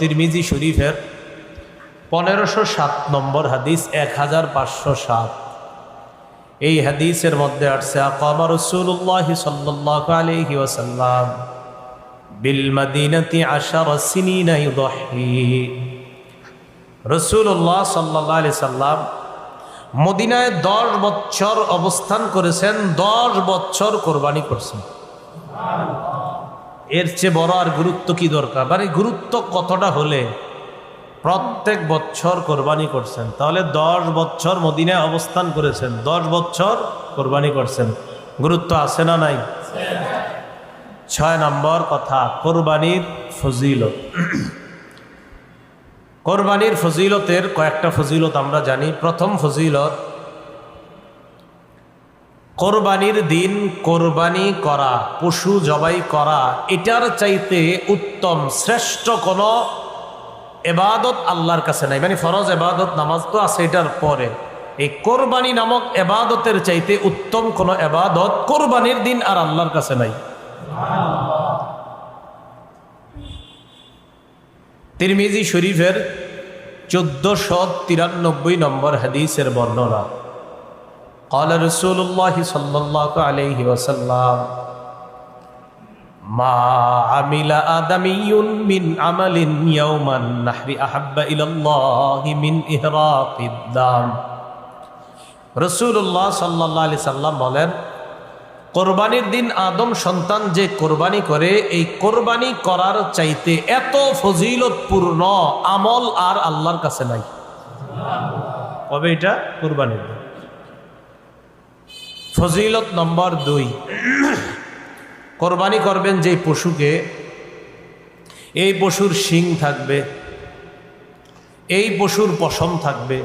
তিরমিজি শরীফের পনেরোশো সাত নম্বর হাদিস, এক হাজার পাঁচশো সাত। এই হাদিসের মধ্যে আসছে, আকামা রসুল্লাহ সাল্লাহ আলহি ওসাল্লাম বিল মদিনাতি আশার রসুল্লাহ সাল্লাহ আলি সাল্লাম মদিনায় দশ বছর অবস্থান করেছেন, দশ বছর কোরবানি করছেন। এর চেয়ে বড় আর গুরুত্ব কি দরকার? মানে গুরুত্ব কতটা হলে প্রত্যেক বছর কোরবানি করছেন? তাহলে দশ বছর মদিনায় অবস্থান করেছেন। দশ বছর কোরবানি করছেন। গুরুত্ব আছে না নাই? ছয় নম্বর কথা, কোরবানির ফজিলত। কোরবানির ফজিলতের কয়েকটা ফজিলত আমরা জানি। প্রথম ফজিলত কোরবানির দিন কোরবানি করা, পশু জবাই করা, এটার চাইতে উত্তম, শ্রেষ্ঠ কোন এবাদত আল্লাহর কাছে নাই। মানে ফরজ এবাদত, নামাজ তো আছে এটার পরে। এই কোরবানি নামক এবাদতের চাইতে উত্তম কোন এবাদত কোরবানির দিন আর আল্লাহর কাছে নাই। তিরমিজি শরীফের চোদ্দশো তিরানব্বই নম্বর হাদিসের বর্ণনা। قال رسول الله صلى الله عليه وسلم ما عمل آدمي من عمل يوم النحر أحب إلى الله من إهراق الدم রসুল্লাহ সাল্লাহ আলি সাল্লাম বলেন কোরবানির দিন আদম সন্তান যে কোরবানি করে এই কোরবানি করার চাইতে এত ফজিলতপূর্ণ আমল আর আল্লাহর কাছে নাই কবে এটা কোরবানির দিন ফজিলত নম্বর দুই। কোরবানি করবেন যে পশুকে, এই পশুর শিং থাকবে, এই পশুর পশম থাকবে,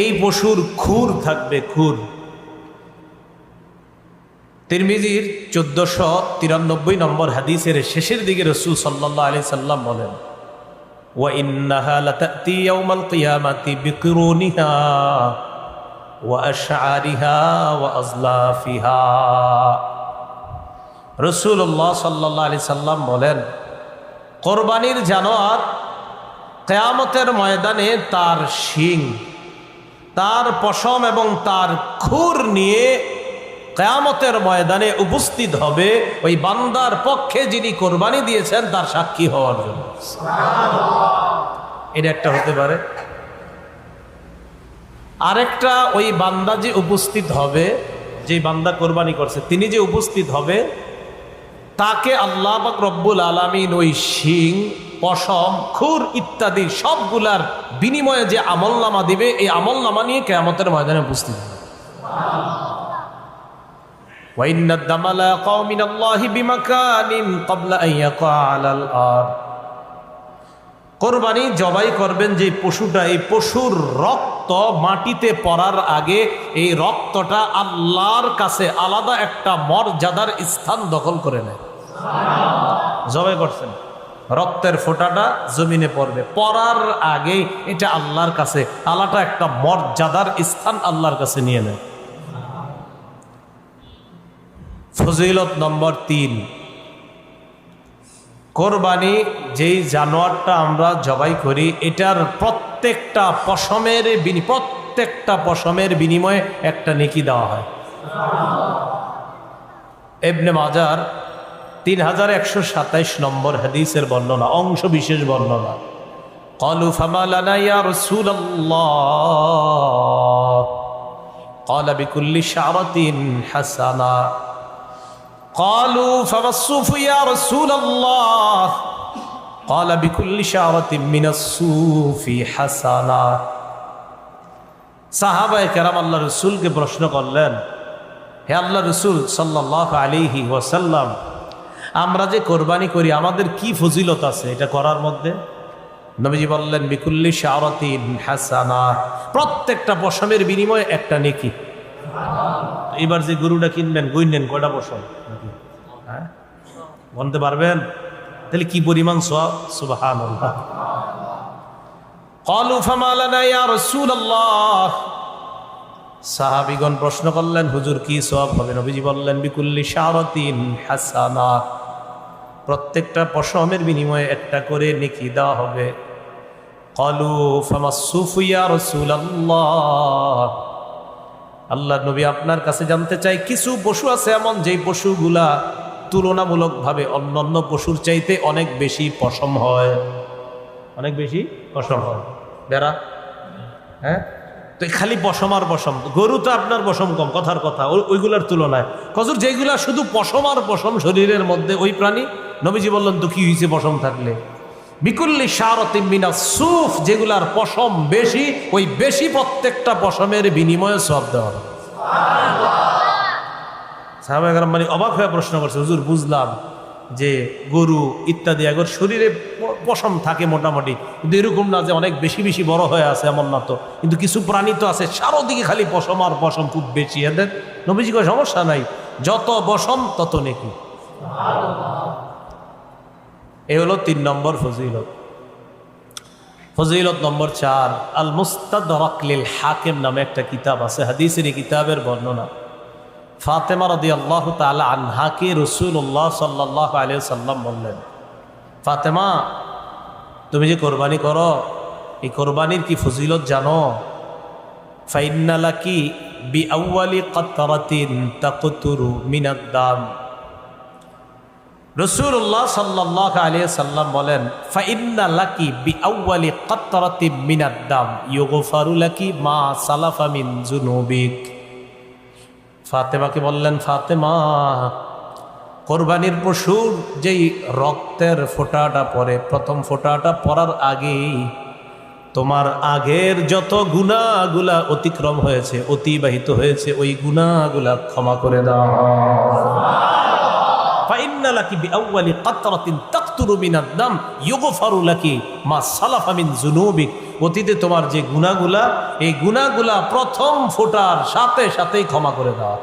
এই পশুর খুর থাকবে, খুর। তিরমিজির চোদ্দশো তিরানব্বই নম্বর হাদিসের শেষের দিকে রসুল সাল্লাহ আলি সাল্লাম বলেন, ওয়া ইন্নাহা লাতাতি ইয়াউমাল কিয়ামাতি বিকরুনিহা। রসুল্লাহ সাল্লাহ আলি সাল্লাম বলেন কোরবানির জানোয়ার কেয়ামতের ময়দানে তার শিং তার পশম এবং তার খুর নিয়ে কেয়ামতের ময়দানে উপস্থিত হবে ওই বান্দার পক্ষে যিনি কোরবানি দিয়েছেন তার সাক্ষী হওয়ার জন্য। এটা একটা হতে পারে। আরেকটা ওই বান্দা যে উপস্থিত হবে যে বান্দা কোরবানি করছে তিনি যে উপস্থিত হবে তাকে আল্লাহ পাক রব্বুল আলমিন ওই শিং পশম খুর ইত্যাদি সবগুলার বিনিময়ে যে আমলনামা দিবে এই আমলনামা নিয়ে কেয়ামতের ময়দানে উপস্থিত হবে وإن الدم لا يقع من الله بمكان قبل أن يقع على الأرض কোরবানি জবাই করবেন যে পশুটা, এই পশুর রক্ত মাটিতে পড়ার আগে এই রক্তটা আল্লাহর কাছে আলাদা একটা মর্যাদার স্থান দখল করে নেয়। জবাই করছেন। রক্তের ফোঁটাটা জমিনে পড়বে। পড়ার আগে এটা আল্লাহর কাছে আলাদা একটা মর্যাদার স্থান আল্লাহর কাছে নিয়ে নেয়। ফজিলত নম্বর তিন। কোরবানি যেই জানোয়ারটা আমরা জবাই করি, এটার প্রত্যেকটা পশমের প্রত্যেকটা পশমের বিনিময়ে একটা নেকি দেওয়া হয়। এবনে মাজার তিন হাজার একশো সাতাইশ নম্বর হাদিসের বর্ণনা, অংশ বিশেষ বর্ণনা। কলু ফামালানাইয়া কলাবিকুল্লি শারতিন হাসানা। قالوا فما الصوف يا رسول الله قال بكل شعرة من الصوف حسنة সাহাবায় কেরাম আল্লাহ রসুলকে প্রশ্ন করলেন হে আল্লাহ রসুল সাল্লাহ আলিহি ওয়াসাল্লাম আমরা যে কোরবানি করি আমাদের কি ফজিলত আছে এটা করার মধ্যে নবীজি বললেন বিকুল্লি শারতিন হাসানা প্রত্যেকটা পশমের বিনিময়ে একটা নেকি এবার যে গরুটা কিনবেন গুইনেন কয়টা পশম হ্যাঁ? বলতে পারবেন? তাহলে কি পরিমাণ সব? সুবাহান সাহাবীগণ প্রশ্ন করলেন, হুজুর, কি সওয়াব হবে? নবীজি বললেন, বিকুল্লি শারাতিন হাসানা। প্রত্যেকটা পশমের বিনিময়ে একটা করে নেকি দেওয়া হবে। কলু ফামাসুফিয়া রসুল্লাহ আল্লাহ নবী আপনার কাছে জানতে চাই, কিছু পশু আছে এমন যেই পশুগুলা তুলনামূলকভাবে অন্যান্য পশুর চাইতে অনেক বেশি পশম হয়? অনেক বেশি পশম হয়। বেড়া? হ্যাঁ? তো খালি পশম আর পশম, গরু তো আপনার পশম কম, কথার কথা, ওই- ওইগুলার তুলনায়। কজুর যেগুলা শুধু পশম আর পশম শরীরের মধ্যে ওই প্রাণী? নবীজি বললেন তো কি হয়েছে পশম থাকলে। বিকুল্লি সারতিমিনা সুফ, যেগুলার পশম বেশি, ওই বেশি প্রত্যেকটা পশমের বিনিময়ে সব দেওয়া হবে। মানে অবাক হয়ে প্রশ্ন করছে, হুজুর বুঝলাম যে গরু ইত্যাদি আগর শরীরে পশম থাকে মোটামুটি, কিন্তু এরকম না যে অনেক বেশি বেশি বড় হয়ে আছে এমন না তো। কিন্তু কিছু প্রাণী তো আছে, চারোদিকে খালি পশম আর পশম খুব বেশি এদের। নবীজি সমস্যা নাই, যত বসম তত নেকি। এ হলো তিন নম্বর ফজিলত। ফজিলত নম্বর চার আল মুস্তাদ লিল হাকিম নামে একটা কিতাব আছে, হাদিসের কিতাবের বর্ণনা। ফাতেমা রদি আল্লাহ তালা আনহাকে রসুল্লাহ সাল্লাহ আলিয়া সাল্লাম বললেন, ফাতেমা, তুমি যে কোরবানি করো, এই কোরবানির কি ফজিলত জানো? ফাইনালা কি বি আউ্বালি কাতারাতিন তাকতুরু মিনাদ দাম রসুল্লাহ সাল্লাহ আলিয়া সাল্লাম বলেন, ফাইন্না লাকি বি আউ্বালি কাতারাতি মিনাদ দাম ইয়োগোফারু লাকি মা সালাফা মিন জুনুবিক ফাতেমাকে বললেন, ফাতেমা, কোরবানির পশুর যেই রক্তের ফোঁটাটা পরে প্রথম ফোঁটাটা পড়ার আগেই তোমার আগের যত গুণাগুলা অতিক্রম হয়েছে, অতিবাহিত হয়েছে, ওই গুণাগুলা ক্ষমা করে দাও। فإن لك بأول قطرة تقطر من الدم يغفر لك ما سلف من ذنوبك অতীতে তোমার যে গুণাগুলা এই গুণাগুলা প্রথম ফোটার সাথে সাথেই ক্ষমা করে দেওয়া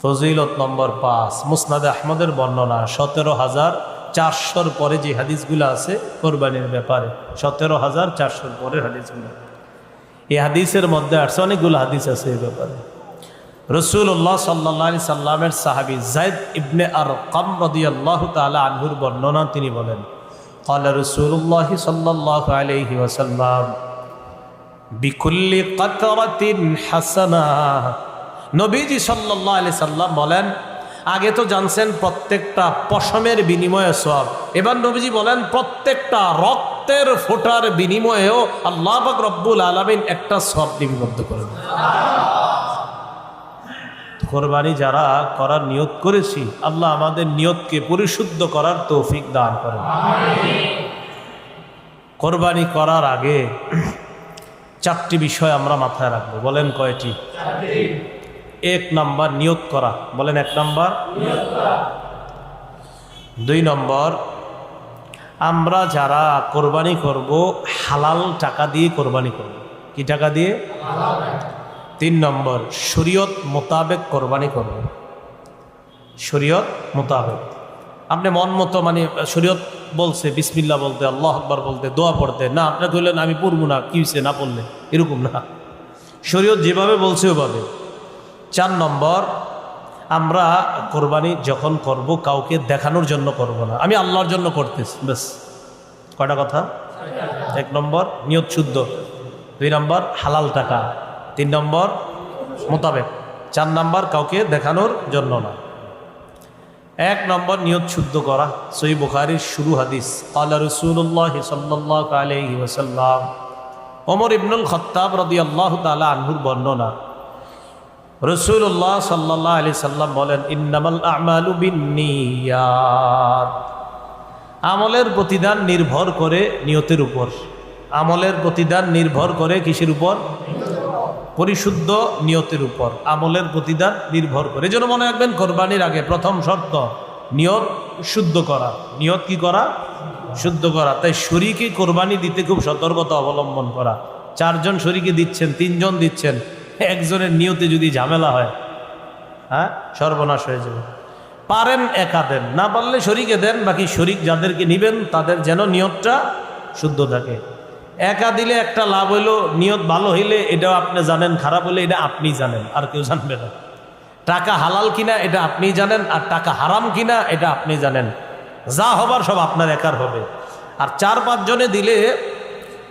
ফজিলত নম্বর পাঁচ মুসনাদে আহমদের বর্ণনা সতেরো হাজার চারশোর পরে যে হাদিসগুলো আছে কোরবানির ব্যাপারে সতেরো হাজার চারশোর পরে হাদিসগুলো এই হাদিসের মধ্যে আসছে অনেকগুলো হাদিস আছে এই ব্যাপারে রসুল্লাহ সাল্লি সাল্লামের সাহাবি জায়দ ইবনে আর কম রদিয়াল্লাহ তালা আনহুর বর্ণনা তিনি বলেন قال رسول الله صلى الله عليه وسلم بكل قطرة حسنة নবীজি সাল্লাল্লাহু আলাইহি সাল্লাম বলেন আগে তো জানছেন প্রত্যেকটা পশমের বিনিময়ে সব এবার নবীজি বলেন প্রত্যেকটা রক্তের ফোটার বিনিময়েও আল্লাহ পাক রব্বুল আলামিন একটা সব লিপিবদ্ধ করে দেন কোরবানি যারা করার নিয়ত করেছি, আল্লাহ আমাদের নিয়তকে পরিশুদ্ধ করার তৌফিক দান করেন। কোরবানি করার আগে চারটি বিষয় আমরা মাথায় রাখব। বলেন কয়টি? এক নাম্বার নিয়ত করা। বলেন এক নাম্বার। দুই নম্বর, আমরা যারা কোরবানি করব, হালাল টাকা দিয়ে কোরবানি করব। কি টাকা দিয়ে? তিন নম্বর, শরীয়ত মোতাবেক কোরবানি করব শরীয়ত মোতাবেক। আপনি মন মতো মানে শরীয়ত বলছে বিসমিল্লা বলতে, আল্লাহ আকবর বলতে, দোয়া পড়তে, না, আপনি ধরলেন আমি পড়ব না, কি হয়েছে না পড়লে? এরকম না। শরীয়ত যেভাবে বলছে ওভাবে। চার নম্বর, আমরা কোরবানি যখন করব, কাউকে দেখানোর জন্য করব না। আমি আল্লাহর জন্য করতেছি বেশ কয়টা কথা? এক নম্বর, নিয়ত শুদ্ধ। দুই নম্বর, হালাল টাকা। তিন নম্বর মোতাবেক। চার নম্বর কাউকে দেখানোর জন্য না। এক নম্বর নিয়ত শুদ্ধ করা। সই বুখারির শুরু হাদিস আল্লাহ রসুল্লাহ সাল্লাহ আলহি ওসাল্লাম ওমর ইবনুল খত্তাব রদি আল্লাহ তালা আনহুর বর্ণনা রসুল্লাহ সাল্লাহ আলি সাল্লাম বলেন, ইন্নামাল আমালু বিনিয়াত আমলের প্রতিদান নির্ভর করে নিয়তের উপর। আমলের প্রতিদান নির্ভর করে কিসের উপর? পরিশুদ্ধ নিয়তের উপর আমলের প্রতিদান নির্ভর করে। জন্য মনে রাখবেন, কোরবানির আগে প্রথম শর্ত, নিয়ত শুদ্ধ করা। নিয়ত কি করা? শুদ্ধ করা। তাই শরীকে কোরবানি দিতে খুব সতর্কতা অবলম্বন করা। চারজন শরীকে দিচ্ছেন, তিনজন দিচ্ছেন, একজনের নিয়তে যদি ঝামেলা হয় হ্যাঁ সর্বনাশ হয়ে যাবে। পারেন একা দেন না পারলে শরীকে দেন, বাকি শরিক যাদেরকে নিবেন, তাদের যেন নিয়তটা শুদ্ধ থাকে। একা দিলে একটা লাভ হইল, নিয়ত ভালো হইলে এটাও আপনি জানেন, খারাপ হলে এটা আপনি জানেন, আর কেউ জানবে না। টাকা হালাল কিনা এটা আপনি জানেন, আর টাকা হারাম কিনা এটা আপনি জানেন। যা হবার সব আপনার একার হবে। আর চার পাঁচজনে দিলে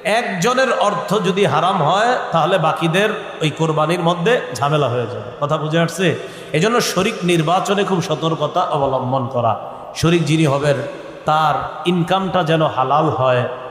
একজনের অর্থ যদি হারাম হয়, তাহলে বাকিদের ওই কোরবানির মধ্যে ঝামেলা হয়ে যাবে। কথা বুঝে আসছে? এই জন্য শরিক নির্বাচনে খুব সতর্কতা অবলম্বন করা। শরিক যিনি হবেন, তার ইনকামটা যেন হালাল হয়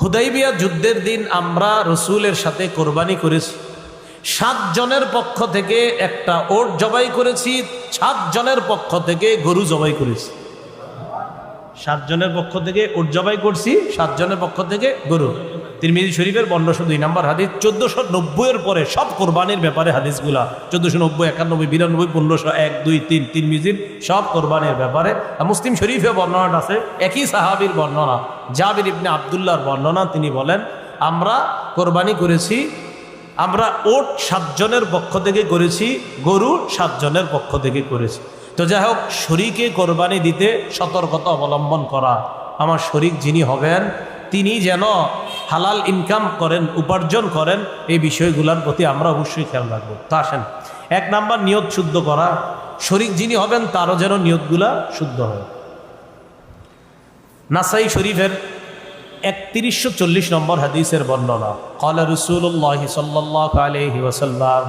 হুদাইবিয়া যুদ্ধের দিন আমরা রসুলের সাথে কোরবানি করেছি। সাত জনের পক্ষ থেকে একটা ওট জবাই করেছি, সাত জনের পক্ষ থেকে গরু জবাই করেছি। সাতজনের পক্ষ থেকে ওট জবাই করছি সাতজনের পক্ষ থেকে গরু। তিরমিজি শরীফের পনেরোশো দুই নম্বর হাদিস, চোদ্দোশো নব্বইয়ের পরে সব কোরবানির ব্যাপারে হাদিসগুলা, চোদ্দোশো নব্বই, একানব্বই, বিরানব্বই, পনেরোশো এক, দুই, তিন, তিরমিজির সব কোরবানির ব্যাপারে। মুসলিম শরীফে বর্ণনাটা আছে, একই সাহাবির বর্ণনা, জাবির ইবনে আবদুল্লাহর বর্ণনা, তিনি বলেন, আমরা কোরবানি করেছি, আমরা ওট সাতজনের পক্ষ থেকে করেছি, গরু সাতজনের পক্ষ থেকে করেছি। তো যাই হোক, শরীকে কোরবানি দিতে সতর্কতা অবলম্বন করা। আমার শরিক যিনি হবেন তিনি যেন হালাল ইনকাম করেন, উপার্জন করেন, এই বিষয়গুলোর প্রতি আমরা অবশ্যই খেয়াল রাখব। তা আসেন, এক নাম্বার নিয়ত শুদ্ধ করা। শরিক যিনি হবেন, তারও যেন নিয়তগুলা শুদ্ধ হয়। নাসাই শরীফের একত্রিশশো চল্লিশ নম্বর হাদিসের বর্ণনা। কলা রসুল্লাহ সাল্লাহ আলহি ওসাল্লাম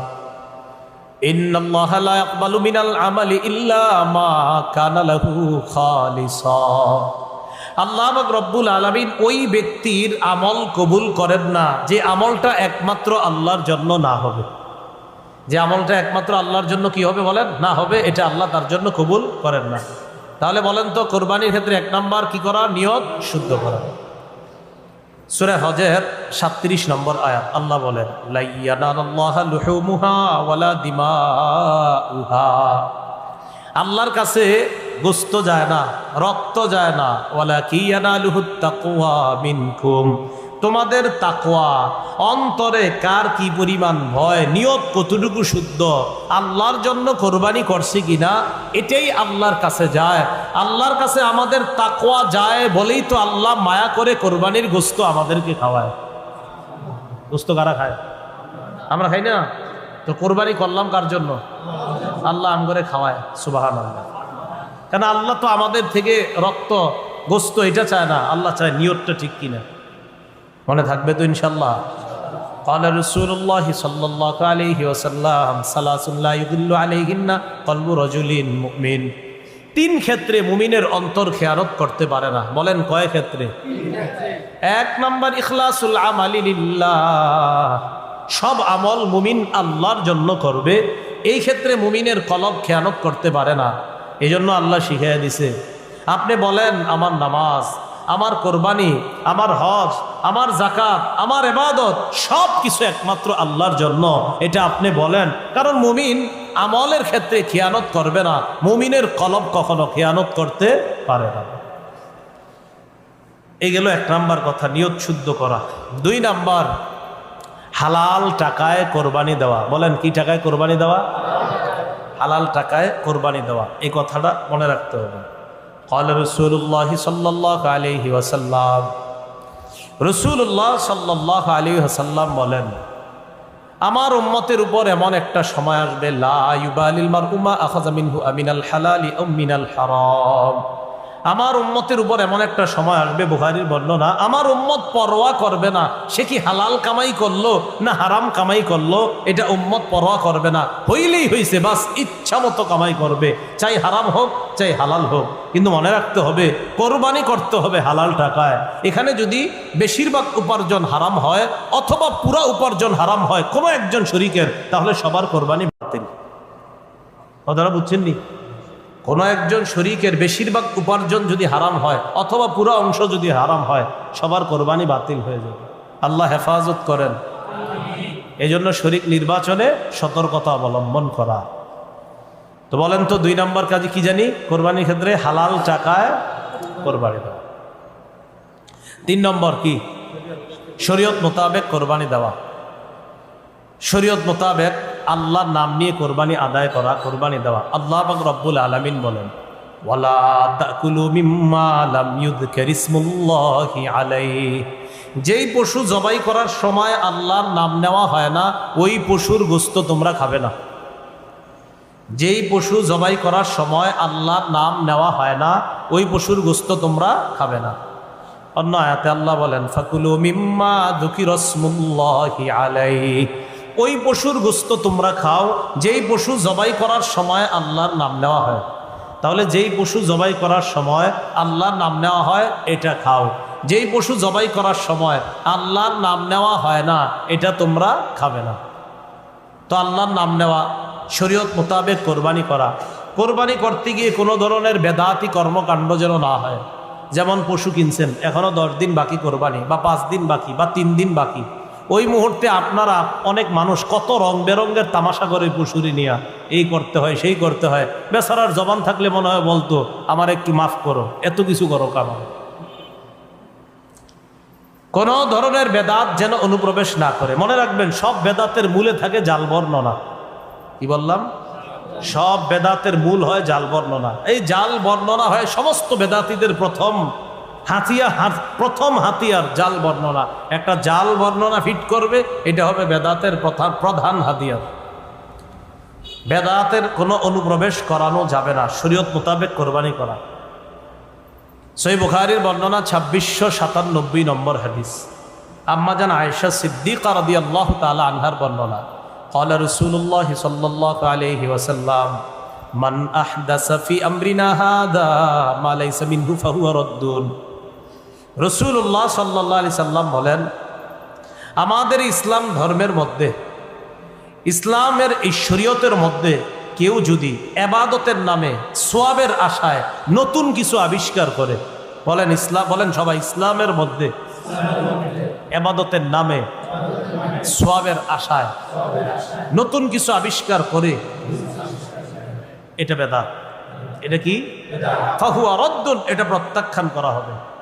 ইন্নাল্লাহ আমালি ইল্লা মা কানালাহু খালিসা। আল্লাহ রব্বুল আলমিন ওই ব্যক্তির আমল কবুল করেন না, যে আমলটা একমাত্র আল্লাহর জন্য না হবে। যে আমলটা একমাত্র আল্লাহর জন্য কি হবে বলেন? না হবে, এটা আল্লাহ তার জন্য কবুল করেন না। তাহলে বলেন তো, কোরবানির ক্ষেত্রে এক নাম্বার কি করা? নিয়ত শুদ্ধ করা। সুরে হজের সাত্রিশ নম্বর আয়াত, আল্লাহ বলেন আল্লাহর কাছে গোস্ত যায় না, রক্ত যায় না। ওয়ালা মিনকুম। তোমাদের তাকোয়া অন্তরে কার কি পরিমাণ ভয়, নিয়ত কতটুকু শুদ্ধ, আল্লাহর জন্য কোরবানি করছি কিনা, এটাই আল্লাহর কাছে যায়। আল্লাহর কাছে আমাদের তাকোয়া যায় বলেই তো আল্লাহ মায়া করে কোরবানির গোস্ত আমাদেরকে খাওয়ায়। গোস্ত কারা খায়? আমরা খাই না? তো কোরবানি করলাম কার জন্য আল্লাহ আম করে খাওয়ায় সুবাহান আল্লাহ কেন আল্লাহ তো আমাদের থেকে রক্ত গোস্ত এটা চায় না আল্লাহ চায় নিয়তটা ঠিক কিনা মনে থাকবে তো ইনশাল্লাহ قال رسول الله صلى الله عليه وسلم ثلاث لا يضل عليهن قلب رجل مؤمن তিন ক্ষেত্রে মুমিনের অন্তর খেয়ারত করতে পারে না বলেন কয় ক্ষেত্রে এক নম্বর ইখলাসুল আমালি লিল্লাহ সব আমল মুমিন আল্লাহর জন্য করবে। এই ক্ষেত্রে মুমিনের কলব খেয়ানত করতে পারে না। এই জন্য আল্লাহ শিখিয়ে দিছে, আপনি বলেন, আমার নামাজ, আমার কোরবানি, আমার হজ, আমার জাকাত আমার এবাদত সব কিছু একমাত্র আল্লাহর জন্য। এটা আপনি বলেন। কারণ মুমিন আমলের ক্ষেত্রে খেয়ানত করবে না। মুমিনের কলব কখনো খেয়ানত করতে পারে না। এই গেল এক নাম্বার কথা, নিয়ত শুদ্ধ করা। দুই নাম্বার হালাল টাকায় কোরবানি দেওয়া বলেন কি টাকায় কোরবানি দেওয়া হালাল টাকায় কোরবানি দেওয়া এই কথাটা মনে রাখতে হবে قال رسول الله صلى الله عليه وسلم রসুল্লাহ সাল্লাহ আলী হাসাল্লাম বলেন আমার উম্মতের উপর এমন একটা সময় আসবে লা ইউবালিল মারউমা আখাযা মিনহু আমিনাল হালালি আও মিনাল হারাম আমার উম্মতের উপর এমন একটা সময় আসবে বুখারির বর্ণনা আমার উম্মত পরোয়া করবে না। সে কি হালাল কামাই করল না হারাম কামাই করল? এটা উম্মত পরোয়া করবে না। হইলেই হইছে, বাস ইচ্ছা মতো কামাই করবে। চাই হারাম হোক, চাই হালাল হোক। কিন্তু মনে রাখতে হবে, কোরবানি করতে হবে হালাল টাকায়। এখানে যদি বেশিরভাগ উপার্জন হারাম হয়, অথবা পুরা উপার্জন হারাম হয়, কোনো একজন শরিকের, তাহলে সবার কোরবানি বাতিল। কথাটা বুঝছেন নি? কোনো একজন শরিকের বেশিরভাগ উপার্জন যদি হারাম হয়, অথবা পুরো অংশ যদি হারাম হয়, সবার কোরবানি বাতিল হয়ে যাবে। আল্লাহ হেফাজত করেন। এই জন্য শরিক নির্বাচনে সতর্কতা অবলম্বন করা। তো বলেন তো, দুই নম্বর কাজে কি জানি? কোরবানির ক্ষেত্রে হালাল টাকায় কোরবানি দেওয়া। তিন নম্বর কি? শরীয়ত মোতাবেক কোরবানি দেওয়া। শরীয়ত মোতাবেক আল্লাহর নাম নিয়ে কোরবানি আদায় করা, কোরবানি দেওয়া। আল্লাহ পাক রব্বুল আলামিন বলেন যেই পশু জবাই করার সময় আল্লাহর নাম নেওয়া হয় না, ওই পশুর গোস্ত তোমরা খাবে না। যেই পশু জবাই করার সময় আল্লাহর নাম নেওয়া হয় না, ওই পশুর গোস্ত তোমরা খাবে না। অন্য আয়াতে আল্লাহ বলেন, ফাকুলু মিম্মা দুকি রসমুল্লাহি আলাই ওই পশুর গোস্ত তোমরা খাও, যেই পশু জবাই করার সময় আল্লাহর নাম নেওয়া হয়। তাহলে যেই পশু জবাই করার সময় আল্লাহর নাম নেওয়া হয়, এটা খাও। যেই পশু জবাই করার সময় আল্লাহর নাম নেওয়া হয় না, এটা তোমরা খাবে না। তো আল্লাহর নাম নেওয়া, শরীয়ত মোতাবেক কোরবানি করা। কোরবানি করতে গিয়ে কোনো ধরনের বেদাতি কর্মকাণ্ড যেন না হয়। যেমন পশু কিনছেন এখনও দশ দিন বাকি কোরবানি, বা পাঁচ দিন বাকি, বা তিন দিন বাকি। ওই মুহূর্তে আপনারা অনেক মানুষ কত রং বেরঙ্গের তামাশা করে পশুরি নিয়ে, এই করতে হয়, সেই করতে হয়। বেচারার জবান থাকলে মনে হয় বলতো, আমার একটু মাফ করো, এত কিছু করো কামা কোন ধরনের বেদাত যেন অনুপ্রবেশ না করে। মনে রাখবেন, সব বেদাতের মূলে থাকে জাল বর্ণনা। কি বললাম? সব বেদাতের মূল হয় জাল বর্ণনা। এই জাল বর্ণনা হয় সমস্ত বেদাতিদের প্রথম হাতিয়ার হাত প্রথম হাতিয়ার জাল বর্ণনা একটা জাল বর্ণনা ফিট করবে এটা হবে বেদাতের প্রধান প্রধান হাতিয়ার বেদাতের কোনো অনুপ্রবেশ করানো যাবে না শরীয়ত মোতাবেক কোরবানি করা সই বুখারির বর্ণনা ছাব্বিশশো সাতানব্বই নম্বর হাদিস আম্মাজান আয়েশা সিদ্দিকা রদি আল্লাহ তালা আনহার বর্ণনা قال رسول الله صلى الله عليه وسلم من أحدث في أمرنا هذا ما ليس منه فهو رد রসুল্লাহ সাল্লাহ আলি সাল্লাম বলেন আমাদের ইসলাম ধর্মের মধ্যে ইসলামের ঈশ্বরীয়তের মধ্যে কেউ যদি এবাদতের নামে সোয়াবের আশায় নতুন কিছু আবিষ্কার করে বলেন ইসলাম বলেন সবাই ইসলামের মধ্যে এবাদতের নামে সোয়াবের আশায় নতুন কিছু আবিষ্কার করে এটা বেদাত। এটা কি? ফাহুয়া রদ্দুন এটা প্রত্যাখ্যান করা হবে।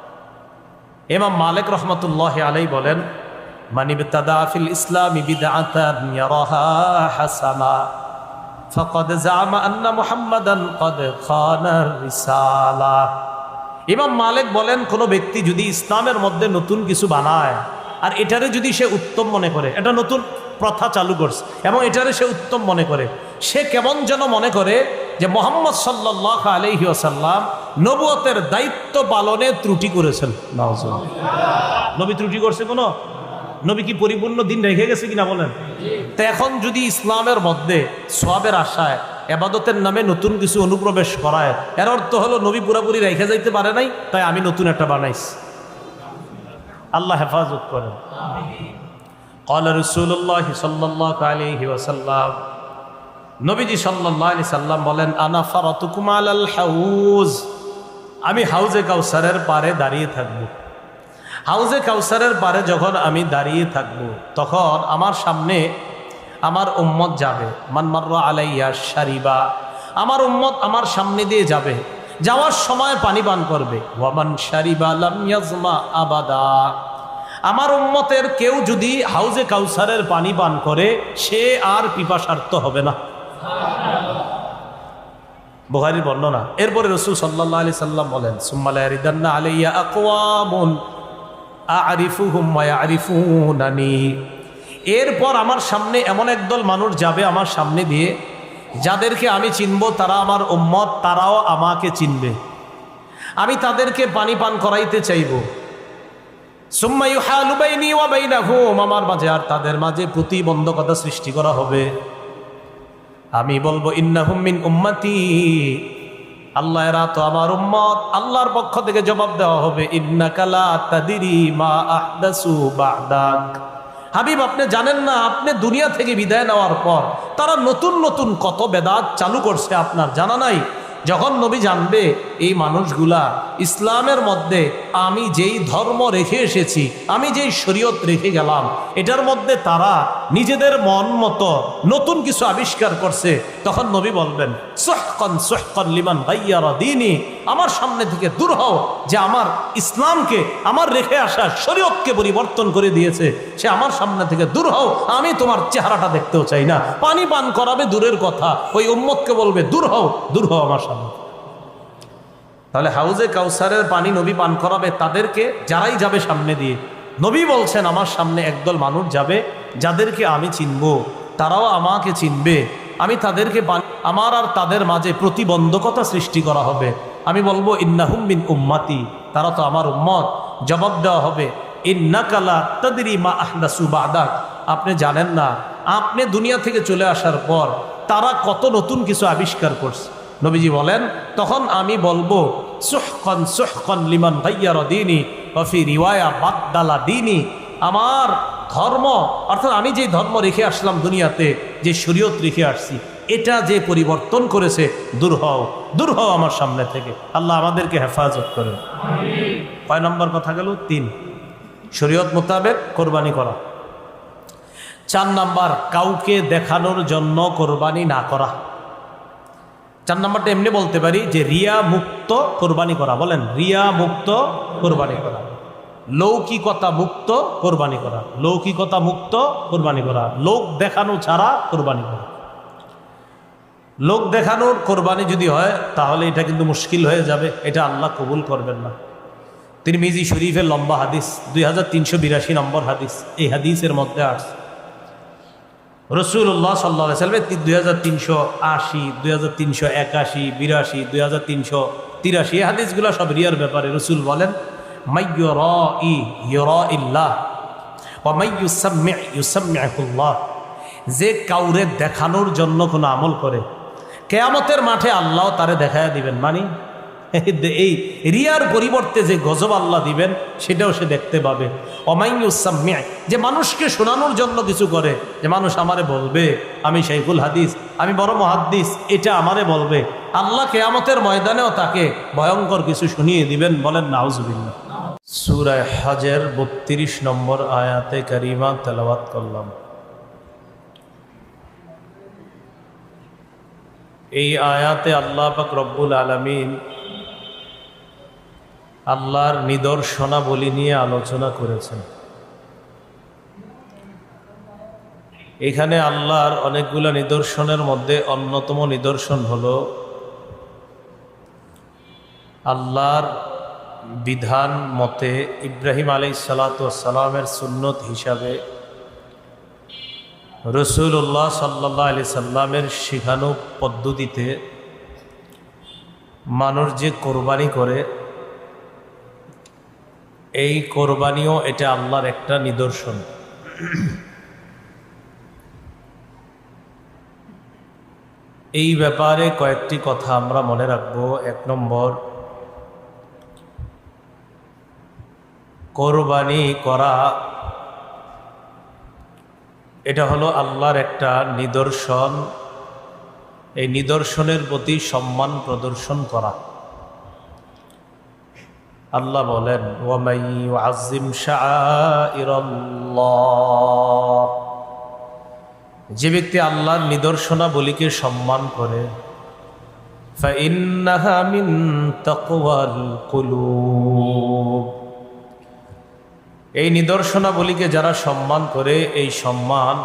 এমাম মালিক রহমতুল্লাহ আলাই বলেন মানিব তাদাফিল ইসলামী হাসানা, ফকদ জামা আন্না মুহাম্মাদান কদ খানার রিসালা। ইমাম মালিক বলেন, কোনো ব্যক্তি যদি ইসলামের মধ্যে নতুন কিছু বানায়, আর এটারে যদি সে উত্তম মনে করে, এটা নতুন প্রথা চালু করছে, এবং এটারে সে উত্তম মনে করে, সে কেমন যেন মনে করে যে মোহাম্মদ সাল্লাহ আলহি আসাল্লাম নবুয়তের দায়িত্ব পালনে ত্রুটি করেছেন নবী ত্রুটি করছে কোনো নবী কি পরিপূর্ণ দিন রেখে গেছে কিনা বলেন তো এখন যদি ইসলামের মধ্যে সোয়াবের আশায় এবাদতের নামে নতুন কিছু অনুপ্রবেশ করায় এর অর্থ হলো নবী পুরাপুরি রেখে যাইতে পারে নাই তাই আমি নতুন একটা বানাইছি আল্লাহ হেফাজত করেন قال رسول الله صلى الله عليه وسلم নবীজি সাল্লাল্লাহু আলাইহি সাল্লাম বলেন আনা ফারাতুকুম আলাল হাউজ আমি হাউজে কাউসারের পারে দাঁড়িয়ে থাকব। হাউজে কাউসারের পারে যখন আমি দাঁড়িয়ে থাকব, তখন আমার সামনে আমার উম্মত যাবে। মানমার্র আলাইয়া শারিবা, আমার উম্মত আমার সামনে দিয়ে যাবে। যাওয়ার সময় পানি পান করবে। ওয়ামান শারিবা লামিয়াজমা আবাদা, আমার উম্মতের কেউ যদি হাউজে কাউসারের পানি পান করে, সে আর পিপাসার্থ হবে না। বুহারির বর্ণনা। এরপরে রসুল সাল্লাহ আলি সাল্লাম বলেন সুম্মালাইদান্না আলাইয়া আকওয়ামুন আরিফুহুম আরিফুনানি এরপর আমার সামনে এমন একদল মানুষ যাবে আমার সামনে দিয়ে, যাদেরকে আমি চিনব তারা আমার উম্মত, তারাও আমাকে চিনবে। আমি তাদেরকে পানি পান করাইতে চাইব। আমার মাঝে আর তাদের মাঝে প্রতিবন্ধকতা সৃষ্টি করা হবে। আমি বলব ইন্নাহুমিন উম্মাতি। আল্লাহ, এরা তো আমার উম্মত। আল্লাহর পক্ষ থেকে জবাব দেওয়া হবে ইন্না কালা তাদিরি মা আহদাসু বাদাক। হাবিব, আপনি জানেন না, আপনি দুনিয়া থেকে বিদায় নেওয়ার পর তারা নতুন নতুন কত বেদাত চালু করছে আপনার জানা নাই? যখন নবী জানবে এই মানুষগুলা ইসলামের মধ্যে আমি যেই ধর্ম রেখে এসেছি, আমি যেই শরীয়ত রেখে গেলাম, এটার মধ্যে তারা নিজেদের মন মতো নতুন কিছু আবিষ্কার করছে। তখন নবী বলবেন, সোহকন সোহকন লিমান ভাইয়ারা দিনই আমার সামনে থেকে দূর হও, যে আমার ইসলামকে, আমার রেখে আসা শরীয়তকে পরিবর্তন করে দিয়েছে। সে আমার সামনে থেকে দূর হও, আমি তোমার চেহারাটা দেখতেও চাই না। পানি পান করাবে দূরের কথা, ওই উম্মতকে বলবে, দূর হও দূর হও আমার সামনে তাহলে হাউজে কাউসারের পানি নবী পান করাবে তাদেরকে, যারাই যাবে সামনে দিয়ে। নবী বলছেন, আমার সামনে একদল মানুষ যাবে, যাদেরকে আমি চিনব। তারাও আমাকে চিনবে। আমি তাদেরকে আমার আর তাদের মাঝে প্রতিবন্ধকতা সৃষ্টি করা হবে। আমি বলব, ইন্নাহুম বিন উম্মাতি। তারা তো আমার উম্মত। জবাব দেওয়া হবে ইন্নাকালা তাদেরই মা আহদাসু বাদাক। আপনি জানেন না। আপনি দুনিয়া থেকে চলে আসার পর তারা কত নতুন কিছু আবিষ্কার করছে। নবীজি বলেন, তখন আমি বলব, সুহকন সুহকন লিমান ভাইয়ার দিনী কফি রিওয়ায়া বাগদালা দিনী। আমার ধর্ম, অর্থাৎ আমি যে ধর্ম রেখে আসলাম দুনিয়াতে, যে শরীয়ত রেখে আসছি, এটা যে পরিবর্তন করেছে, দূর হও দূর হও আমার সামনে থেকে। আল্লাহ আমাদেরকে হেফাজত করেন। কয় নম্বর কথা গেল? তিন। শরীয়ত মোতাবেক কোরবানি করা। চার নাম্বার, কাউকে দেখানোর জন্য কোরবানি না করা। চার নম্বরটা এমনি বলতে পারি যে রিয়া মুক্ত কোরবানি করা, বলেন, রিয়া মুক্ত কোরবানি করা। লৌকিকতা মুক্ত কোরবানি করা, লৌকিকতা মুক্ত কোরবানি করা, লোক দেখানো ছাড়া কোরবানি করা। লোক দেখানোর কোরবানি যদি হয়, তাহলে এটা কিন্তু মুশকিল হয়ে যাবে, এটা আল্লাহ কবুল করবেন না। তিনি মিজি শরীফের লম্বা হাদিস, দুই হাজার তিনশো বিরাশি নম্বর হাদিস, এই হাদিসের মধ্যে আসছে। রসুল্লাহ সাল্লা সাল্লামের দুই হাজার তিনশো আশি, দুই হাজার তিনশো একাশি, বিরাশি, দুই হাজার তিনশো তিরাশি, এই হাদিসগুলো সব রিয়ার ব্যাপারে রসুল বলেন র ই ইল্লাহ ইউসাম্মিউল্লাহ যে কাউরে দেখানোর জন্য কোনো আমল করে, কেয়ামতের মাঠে আল্লাহ তারে দেখায় দিবেন। মানে এই রিয়ার পরিবর্তে যে গজব আল্লাহ দিবেন, সেটাও সে দেখতে পাবে। অমাইউসাম্মিয়া যে মানুষকে শোনানোর জন্য কিছু করে, যে মানুষ আমারে বলবে, আমি শাইখুল হাদিস, আমি বড় মহাদ্দিস, এটা আমারে বলবে। আল্লাহ কেয়ামতের ময়দানেও তাকে ভয়ঙ্কর কিছু শুনিয়ে দিবেন, বলেন নাউজুবিল্লা সুরায় হজের বত্রিশ নম্বর আয়াতে কারিমা তেলাওয়াত করলাম। এই আয়াতে আল্লাহ পাক রব্বুল আলমিন আল্লাহর নিদর্শনাবলী নিয়ে আলোচনা করেছেন। এখানে আল্লাহর অনেকগুলো নিদর্শনের মধ্যে অন্যতম নিদর্শন হল আল্লাহর বিধান মতে ইব্রাহিম আলাই সালাতামের সুন্নত হিসাবে রসুল্লাহ সাল্লাহ আলি সাল্লামের শিখানো পদ্ধতিতে মানুষ যে কোরবানি করে এই কোরবানিও এটা আল্লাহর একটা নিদর্শন। এই ব্যাপারে কয়েকটি কথা আমরা মনে রাখব। এক নম্বর, কোরবানি করা এটা হলো আল্লাহর একটা নিদর্শন। এই নিদর্শনের প্রতি সম্মান প্রদর্শন করা। আল্লাহ বলেন ওয়ামাই আজিম যে ব্যক্তি আল্লাহর নিদর্শনাবলীকে সম্মান করে এই নিদর্শনাবলীকে যারা সম্মান করে, এই সম্মান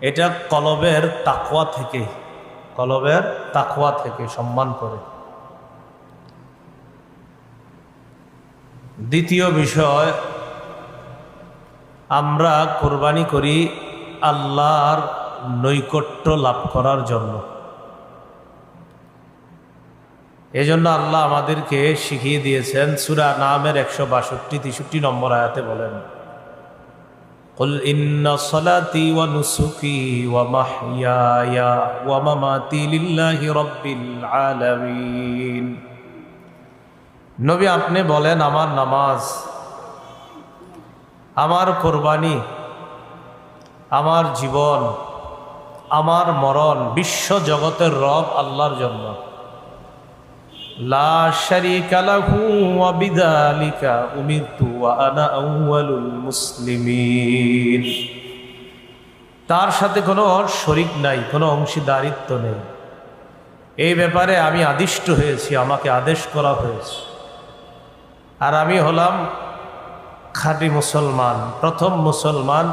এটা কলবের তাকুয়া থেকে, কলবের তাকুয়া থেকে সম্মান করে। দ্বিতীয় বিষয় আমরা কোরবানি করি আল্লাহর নৈকট্য লাভ করার জন্য এজন্য আল্লাহ আমাদেরকে শিখিয়ে দিয়েছেন সুরা নামের একশো বাষট্টি তেষট্টি নম্বর আয়াতে বলেন قل إن صلاتي ونسكي ومحياي ومماتي لله رب العالمين নবী আপনি বলেন, আমার নামাজ, আমার কোরবানি, আমার জীবন, আমার মরণ বিশ্ব জগতের রব আল্লাহর জন্য। তার সাথে কোনো শরিক নাই, কোনো অংশীদারিত্ব নেই। এই ব্যাপারে আমি আদিষ্ট হয়েছি, আমাকে আদেশ করা হয়েছে। আর আমি হলাম খাঁটি মুসলমান, প্রথম মুসলমান।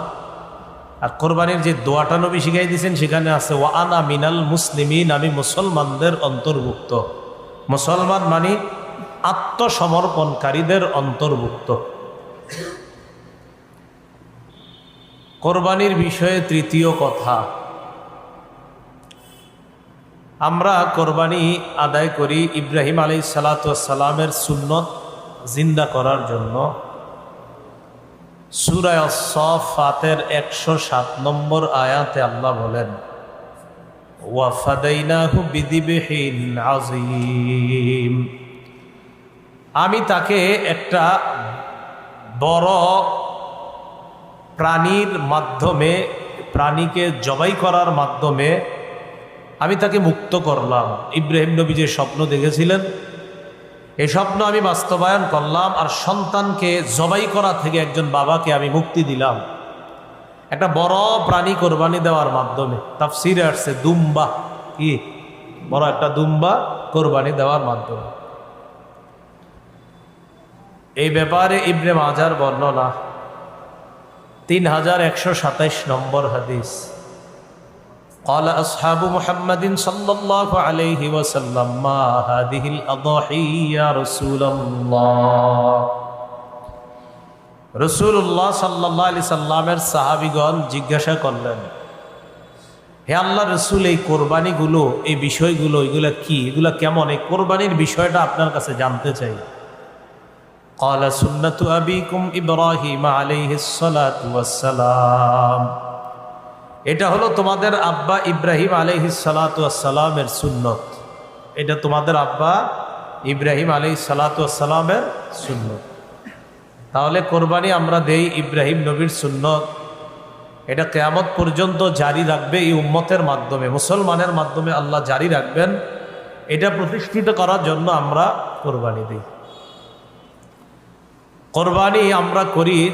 আর কোরবানির যে দোয়াটা নবী শিখাই দিয়েছেন, সেখানে আছে, ওয়া আনা মিনাল মুসলিমিন আমি মুসলমানদের অন্তর্ভুক্ত। মুসলমান মানে আত্মসমর্পণকারীদের অন্তর্ভুক্ত। কোরবানির বিষয়ে তৃতীয় কথা, আমরা কোরবানি আদায় করি ইব্রাহিম আলী সালাতামের সুন্নত জিন্দা করার জন্য সুরায় সফাতের একশো সাত নম্বর আয়াতে আল্লাহ বলেন আমি তাকে একটা বড় প্রাণীর মাধ্যমে, প্রাণীকে জবাই করার মাধ্যমে আমি তাকে মুক্ত করলাম। ইব্রাহিম নবী যে স্বপ্ন দেখেছিলেন এই স্বপ্ন আমি বাস্তবায়ন করলাম আর সন্তানকে জবাই করা থেকে একজন বাবাকে আমি মুক্তি দিলাম। একটা বড় প্রাণী কোরবানি দেওয়ার মাধ্যমে। তাফসিরে আসছে দুম্বা। কি? বড় একটা দুম্বা কোরবানি দেওয়ার মাধ্যমে। এই ব্যাপারে ইব্রে মাজার বর্ণনা। তিন হাজার একশো সাতাইশ নম্বর হাদিস। قال أصحاب محمد صلى الله عليه وسلم ما هذه الأضاحي يا رسول الله রসুল্লাহ সাল্লাহ আলি সাল্লামের সাহাবিগণ জিজ্ঞাসা করলেন হে আল্লাহ রসুল এই কোরবানিগুলো এই বিষয়গুলো এগুলো কি এগুলো কেমন এই কোরবানির বিষয়টা আপনার কাছে জানতে চাই قال سنة أبيكم إبراهيم عليه الصلاة والسلام এটা হলো তোমাদের আব্বা ইব্রাহিম আলহি সালাতামের সুন্নত। এটা তোমাদের আব্বা ইব্রাহিম আলহি সালাতামের সুন্নত। তাহলে কোরবানি আমরা দেই ইব্রাহিম নবীর সুন্নত। এটা কেয়ামত পর্যন্ত জারি রাখবে এই উম্মতের মাধ্যমে, মুসলমানের মাধ্যমে আল্লাহ জারি রাখবেন। এটা প্রতিষ্ঠিত করার জন্য আমরা কোরবানি দিই। কোরবানি আমরা করি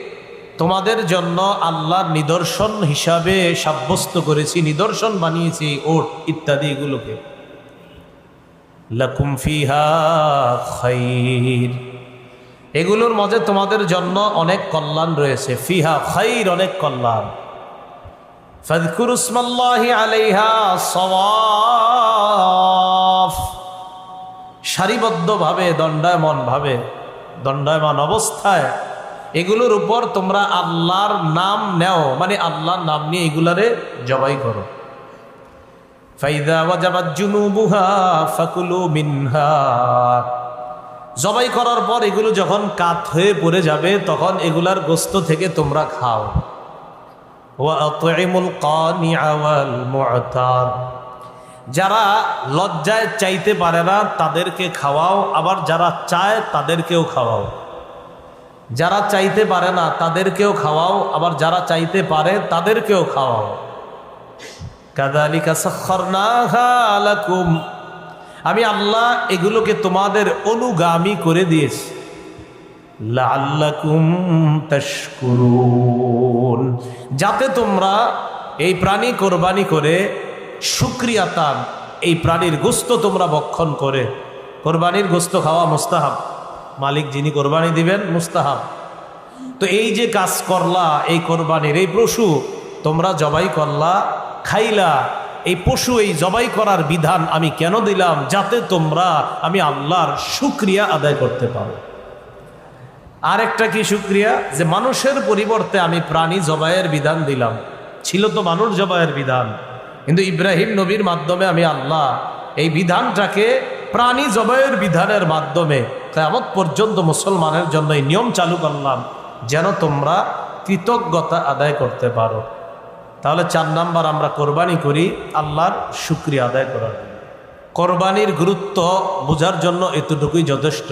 তোমাদের জন্য আল্লাহর নিদর্শন হিসাবে সাব্যস্ত করেছি, নিদর্শন বানিয়েছি, ওট ইত্যাদি এগুলোকে। ফিহা এগুলোর মাঝে তোমাদের জন্য অনেক কল্যাণ রয়েছে। ফিহা খাইর অনেক কল্যাণ। ফাদকুরুসমাল্লাহি আলাইহা সওয়াফ। সারিবদ্ধভাবে দণ্ডায়মন ভাবে দণ্ডায়মান অবস্থায় এগুলোর উপর তোমরা আল্লাহর নাম নেও। মানে আল্লাহর নাম নিয়ে এগুলারে জবাই করো। জবাই করার পর এগুলো যখন কাত হয়ে পড়ে যাবে, তখন এগুলার গোস্ত থেকে তোমরা খাও। যারা লজ্জায় চাইতে পারে না, তাদেরকে খাওয়াও। আবার যারা চায়, তাদেরকেও খাওয়াও। যারা চাইতে পারে না, তাদেরকেও খাওয়াও, আবার যারা চাইতে পারে, তাদেরকেও খাওয়াও। কাদালিকা আমি আল্লাহ এগুলোকে তোমাদের অনুগামী করে দিয়েছি। লাল্লাকুম যাতে তোমরা এই প্রাণী কোরবানি করে সুক্রিয়াতান এই প্রাণীর গোস্ত তোমরা বক্ষণ করে। কোরবানির গোস্ত খাওয়া মুস্তাহাব। মালিক যিনি কোরবানি দিবেন, মুস্তাহাব। তো এই যে কাজ করলা এই কোরবানির এই পশু, তোমরা জবাই করলা খাইলা, এই পশু এই জবাই করার বিধান আমি কেন দিলাম? যাতে তোমরা, আমি আল্লাহর শুক্রিয়া আদায় করতে পারো। আরেকটা কি শুক্রিয়া? যে মানুষের পরিবর্তে আমি প্রাণী জবাইয়ের বিধান দিলাম। ছিল তো মানুষ জবাইয়ের বিধান। কিন্তু ইব্রাহিম নবীর মাধ্যমে আমি আল্লাহ এই বিধানটাকে প্রাণী জবাইয়ের বিধানের মাধ্যমে কেমন পর্যন্ত মুসলমানের জন্য এই নিয়ম চালু করলাম, যেন তোমরা কৃতজ্ঞতা আদায় করতে পারো। তাহলে চার নাম্বার আমরা কোরবানি করি আল্লাহর শুক্রিয়া আদায় করার কোরবানির গুরুত্ব বোঝার জন্য এতটুকুই যথেষ্ট।